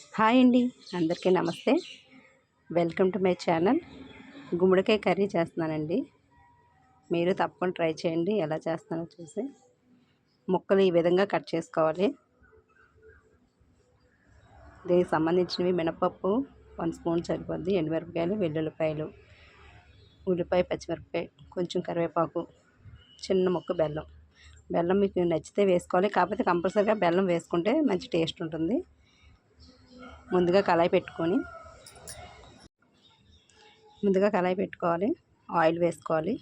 Hi అండి అందరికీ నమస్తే. Welcome to my channel. గుమ్మడికాయ కర్రీ చేస్తున్నానండి. మీరు తప్పకుండా ట్రై చేయండి ఎలా చేస్తానో చూసి. ముక్కలు ఈ విధంగా కట్ చేసుకోవాలి. దీనికి సంబంధించినవి మినపప్పు వన్ స్పూన్ సరిపోద్ది ఎండుమిరపకాయలు వెల్లుల్లిపాయలు ఉల్లిపాయ పచ్చిమిరపకాయ కొంచెం కరివేపాకు చిన్న ముక్క బెల్లం. బెల్లం మీకు నచ్చితే వేసుకోవాలి కాకపోతే కంపల్సరీగా బెల్లం వేసుకుంటే మంచి టేస్ట్ ఉంటుంది. ముందుగా కళాయి పెట్టుకొని ముందుగా కళాయి పెట్టుకోవాలి ఆయిల్ వేసుకోవాలి.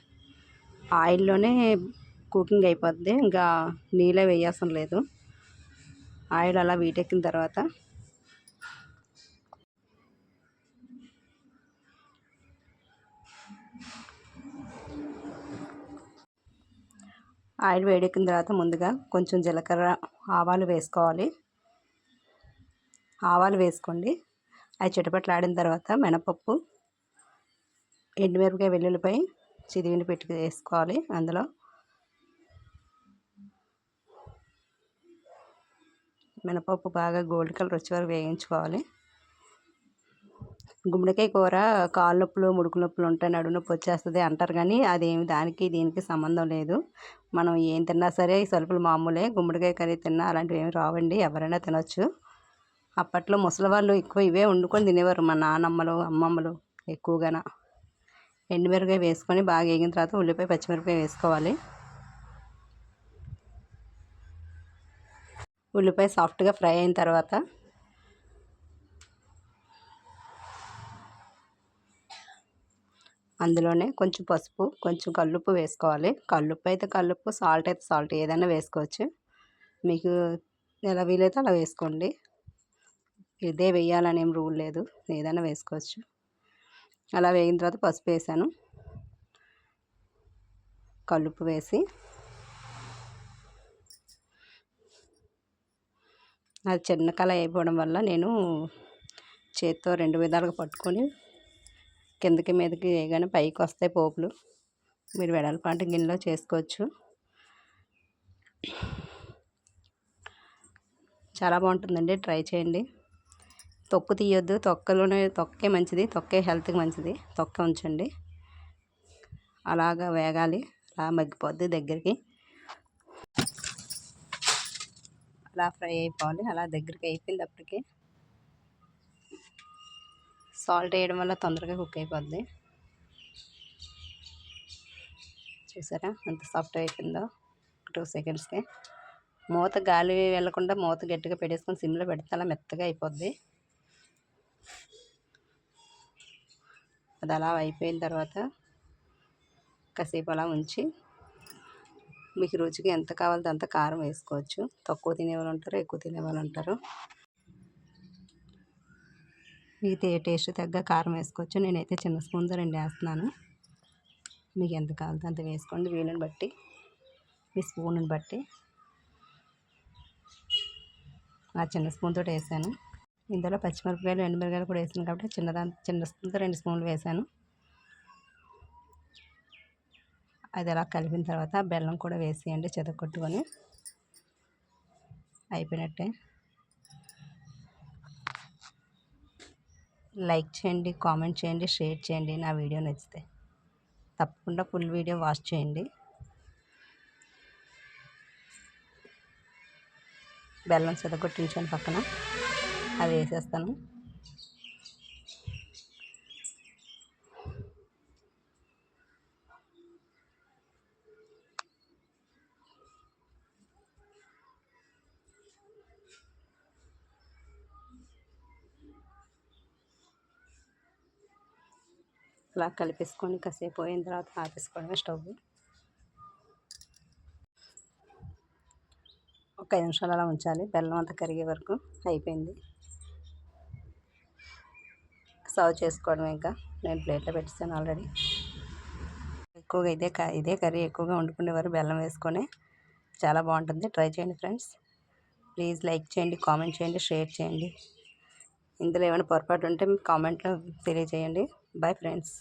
ఆయిల్లోనే కుకింగ్ అయిపోద్ది ఇంకా నీళ్ళే వేయాల్సిన లేదు. ఆయిల్ అలా వీటెక్కిన తర్వాత ఆయిల్ వేడెక్కిన తర్వాత ముందుగా కొంచెం జీలకర్ర ఆవాలు వేసుకోవాలి. ఆవాలు వేసుకోండి. అవి చిటపట్లు ఆడిన తర్వాత మినపప్పు ఎండుమిరపకాయ వెల్లుల్లిపై చిదివిని పెట్టి వేసుకోవాలి అందులో. మినపప్పు బాగా గోల్డ్ కలర్ వచ్చే వరకు వేయించుకోవాలి. గుమ్మడికాయ కూర కాళ్ళ నొప్పులు ముడుకు నొప్పులు ఉంటాయి నడు నొప్పి వచ్చేస్తుంది అంటారు కానీ అదేమి దానికి దీనికి సంబంధం లేదు. మనం ఏం తిన్నా సరే ఈ సలుపులు మామూలే. గుమ్మడికాయ కర్రీ తిన్నా అలాంటివి ఏమి రావండి. ఎవరైనా తినొచ్చు. అప్పట్లో ముసలి వాళ్ళు ఎక్కువ ఇవే వండుకొని తినేవారు. మా నానమ్మలు అమ్మమ్మలు ఎక్కువగా ఎండుమిరపకాయ వేసుకొని బాగా వేగిన తర్వాత ఉల్లిపాయ పచ్చిమిరపకాయ వేసుకోవాలి. ఉల్లిపాయ సాఫ్ట్గా ఫ్రై అయిన తర్వాత అందులోనే కొంచెం పసుపు కొంచెం కల్లుప్పు వేసుకోవాలి. కల్లుప్పు అయితే కల్లుప్పు సాల్ట్ అయితే సాల్ట్ ఏదైనా వేసుకోవచ్చు. మీకు ఎలా వీలైతే అలా వేసుకోండి. ఇదే వేయాలని ఏం రూల్ లేదు. ఏదైనా వేసుకోవచ్చు. అలా వేగిన తర్వాత పసుపు వేసాను. కలుపు వేసి. అది చిన్న కళ అయిపోవడం వల్ల నేను చేత్తో రెండు విధాలుగా పట్టుకొని కిందకి మీదకి వేయగానే పైకి వస్తాయి పోపులు. మీరు వెడల్పాటి గిన్నెలో చేసుకోవచ్చు. చాలా బాగుంటుందండి. ట్రై చేయండి. తొక్కు తీయొద్దు. తొక్కలోనే తొక్కే మంచిది. తొక్కే హెల్త్కి మంచిది. తొక్క ఉంచండి. అలాగా వేగాలి. అలా మగ్గిపోద్ది దగ్గరికి. అలా ఫ్రై అయిపోవాలి. అలా దగ్గరికి అయిపోయింది అప్పటికి సాల్ట్ వేయడం వల్ల తొందరగా కుక్ అయిపోద్ది. చూసారా? ఎంత సాఫ్ట్ అయిపోయిందో. టూ సెకండ్స్కి. మూత గాలి వెళ్ళకుండా మూత గట్టిగా పెట్టేసుకొని సిమ్లో పెడితే అలా మెత్తగా అయిపోద్ది. అది అలా అయిపోయిన తర్వాత కాసేపు అలా ఉంచి మీకు రుచికి ఎంత కావాలో అంత కారం వేసుకోవచ్చు. తక్కువ తినేవాళ్ళు ఉంటారు ఎక్కువ తినేవాళ్ళు ఉంటారు. మీకు టేస్ట్ తగ్గ కారం వేసుకోవచ్చు. నేనైతే చిన్న స్పూన్తో రెండు వేస్తున్నాను. మీకు ఎంత కావాలో అంత వేసుకోండి. వీలుని బట్టి మీ స్పూన్ని బట్టి. ఆ చిన్న స్పూన్తో వేసాను. ఇందులో పచ్చిమిరపకాయలు ఎండుమిరపకాయలు కూడా వేసాను కాబట్టి చిన్నదా చిన్న స్పూన్తో రెండు స్పూన్లు వేసాను. అది అలా కలిపిన తర్వాత బెల్లం కూడా వేసేయండి చెదకొట్టుకొని. అయిపోయినట్టే. లైక్ చేయండి కామెంట్ చేయండి షేర్ చేయండి. నా వీడియో నచ్చితే తప్పకుండా ఫుల్ వీడియో వాచ్ చేయండి. బెల్లం చెదగొట్టించాను పక్కన. అది వేసేస్తాను. అలా కలిపేసుకొని కాసేపు పోయిన తర్వాత ఆపేసుకోవడమే స్టవ్. ఒక ఐదు నిమిషాలు అలా ఉంచాలి. బెల్లం అంతా కరిగే వరకు అయిపోయింది. సర్వ్ చేసుకోవడం ఇంకా. నేను ప్లేట్లో పెట్టేసాను ఆల్రెడీ. ఎక్కువగా ఇదే ఇదే కర్రీ ఎక్కువగా వండుకునేవారు బెల్లం వేసుకొని చాలా బాగుంటుంది. ట్రై చేయండి ఫ్రెండ్స్. ప్లీజ్ లైక్ చేయండి కామెంట్ చేయండి షేర్ చేయండి. ఇందులో ఏమైనా పొరపాటు ఉంటే కామెంట్లో తెలియజేయండి. Bye friends.